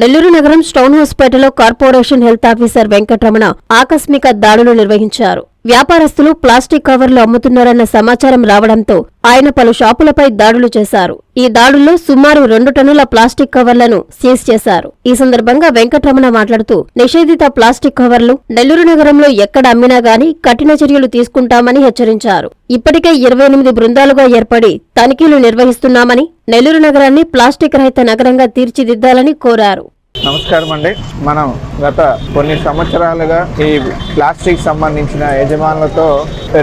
నెల్లూరు నగరం స్టౌన్ హాస్పిటల్లో corporation health officer Venkataramana ఆకస్మిక దాడులు నిర్వహించారు. వ్యాపారస్తులు ప్లాస్టిక్ కవర్లు అమ్ముతున్నారన్న సమాచారం రావడంతో ఆయన పలు షాపులపై దాడులు చేశారు. ఈ దాడుల్లో సుమారు రెండు టన్నుల ప్లాస్టిక్ కవర్లను సీజ్ చేశారు. ఈ సందర్భంగా వెంకటరమణ మాట్లాడుతూ నిషేధిత ప్లాస్టిక్ కవర్లు నెల్లూరు నగరంలో ఎక్కడ అమ్మినా గాని కఠిన చర్యలు తీసుకుంటామని హెచ్చరించారు. ఇప్పటికే ఇరవై ఎనిమిది బృందాలుగా ఏర్పడి తనిఖీలు నిర్వహిస్తున్నామని నెల్లూరు నగరాన్ని ప్లాస్టిక్ రహిత నగరంగా తీర్చిదిద్దాలని కోరారు. నమస్కారం అండి. మనం గత కొన్ని సంవత్సరాలుగా ఈ ప్లాస్టిక్ సంబంధించిన యజమానులతో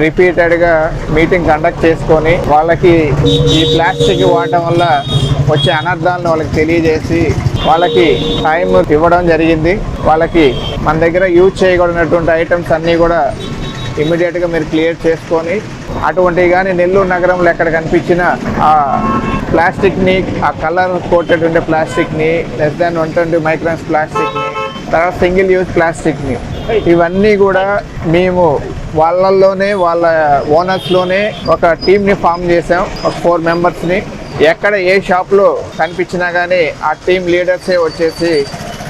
రిపీటెడ్గా మీటింగ్ కండక్ట్ చేసుకొని వాళ్ళకి ఈ ప్లాస్టిక్ వాడటం వల్ల వచ్చే అనర్థాలను వాళ్ళకి తెలియజేసి వాళ్ళకి టైం ఇవ్వడం జరిగింది. వాళ్ళకి మన దగ్గర యూజ్ చేయకూడనటువంటి ఐటమ్స్ అన్నీ కూడా ఇమీడియట్గా మీరు క్లియర్ చేసుకొని అటువంటివి కానీ నెల్లూరు నగరంలో ఎక్కడ కనిపించిన ఆ ప్లాస్టిక్ని ఆ కలర్ కోటెడ్ ఉండే ప్లాస్టిక్ని less than one twenty microns ప్లాస్టిక్ని తర్వాత సింగిల్ యూజ్ ప్లాస్టిక్ని ఇవన్నీ కూడా మేము వాళ్ళల్లోనే వాళ్ళ ఓనర్స్లోనే ఒక టీమ్ని ఫామ్ చేసాం ఒక ఫోర్ మెంబర్స్ని ఎక్కడ ఏ షాప్లో కనిపించినా కానీ ఆ టీం లీడర్సే వచ్చేసి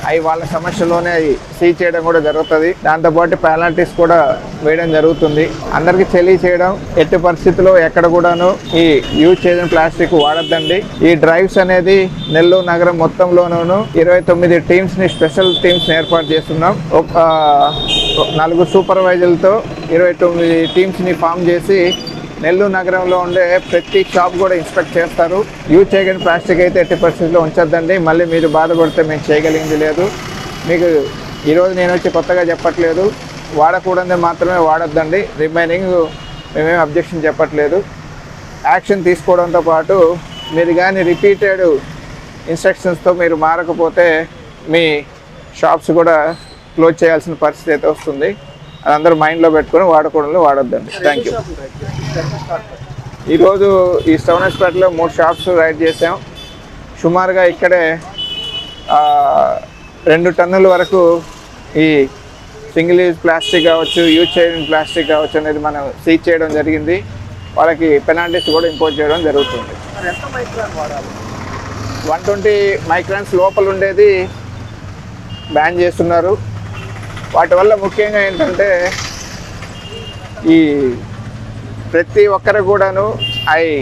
అవి వాళ్ళ సమస్యలోనే అవి సీజ్ చేయడం కూడా జరుగుతుంది. దాంతోపాటు పెనాల్టీస్ కూడా వేయడం జరుగుతుంది. అందరికీ తెలియచేయడం ఎట్టి పరిస్థితుల్లో ఎక్కడ కూడాను ఈ యూజ్ చేసిన ప్లాస్టిక్ వాడద్దండి. ఈ డ్రైవ్స్ అనేది నెల్లూరు నగరం మొత్తంలోనూ ఇరవై తొమ్మిది టీమ్స్ని స్పెషల్ టీమ్స్ ఏర్పాటు చేస్తున్నాం. ఒక నలుగురు సూపర్వైజర్లతో ఇరవై తొమ్మిది టీమ్స్ని ఫామ్ చేసి నెల్లూరు నగరంలో ఉండే ప్రతి షాప్ కూడా ఇన్స్పెక్ట్ చేస్తారు. యూజ్ చేయగలిగిన ప్లాస్టిక్ అయితే ఎట్టి పరిస్థితుల్లో ఉంచొద్దండి. మళ్ళీ మీరు బాధపడితే మేము చేయగలిగింది లేదు. మీకు ఈరోజు నేను వచ్చి కొత్తగా చెప్పట్లేదు. వాడకూడదు మాత్రమే వాడొద్దండి. రిమైనింగ్ మేమేం అబ్జెక్షన్ చెప్పట్లేదు. యాక్షన్ తీసుకోవడంతో పాటు మీరు కానీ రిపీటెడ్ ఇన్స్ట్రక్షన్స్తో మీరు మారకపోతే మీ షాప్స్ కూడా క్లోజ్ చేయాల్సిన పరిస్థితి అయితే వస్తుంది. అది అందరూ మైండ్లో పెట్టుకొని వాడకూడదు వాడొద్దండి. థ్యాంక్ యూ ఈరోజు ఈ స్టౌన్ మూడు షాప్స్ రైడ్ చేసాం సుమారుగా ఇక్కడే రెండు టన్నుల వరకు ఈ సింగిల్ యూజ్ ప్లాస్టిక్ కావచ్చు యూజ్ చేయని ప్లాస్టిక్ కావచ్చు అనేది మనం సీజ్ చేయడం జరిగింది. వాళ్ళకి పెనాల్టీస్ కూడా ఇంపోజ్ చేయడం జరుగుతుంది. వన్ ట్వంటీ మైక్రాన్స్ లోపల ఉండేది బ్యాన్ చేస్తున్నారు. వాటి వల్ల ముఖ్యంగా ఏంటంటే ఈ ప్రతి ఒక్కరు కూడాను అవి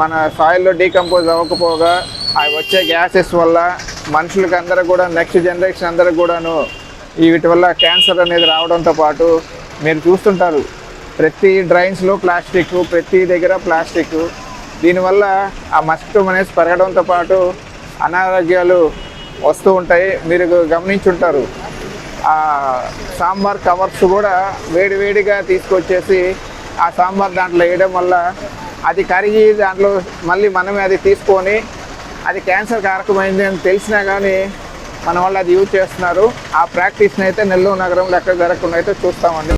మన సాయిల్లో డీకంపోజ్ అవ్వకపోగా అవి వచ్చే గ్యాసెస్ వల్ల మనుషులకి అందరూ కూడా నెక్స్ట్ జనరేషన్ అందరూ కూడాను వీటి వల్ల క్యాన్సర్ అనేది రావడంతో పాటు మీరు చూస్తుంటారు ప్రతి డ్రైన్స్లో ప్లాస్టిక్ ప్రతి దగ్గర ప్లాస్టిక్ దీనివల్ల ఆ మస్కిటో అనేది పెరగడంతో పాటు అనారోగ్యాలు వస్తూ ఉంటాయి. మీరు గమనించుంటారు. ఆ సాంబార్ కవర్స్ కూడా వేడివేడిగా తీసుకొచ్చేసి ఆ సాంబార్ దాంట్లో వేయడం వల్ల అది కరిగి దాంట్లో మళ్ళీ మనమే అది తీసుకొని అది క్యాన్సర్ కారకమైంది అని తెలిసినా కానీ మన వాళ్ళు అది యూజ్ చేస్తున్నారు. ఆ ప్రాక్టీస్ని అయితే నెల్లూరు నగరంలో ఎక్కడ జరగకుండా అయితే చూస్తామండి.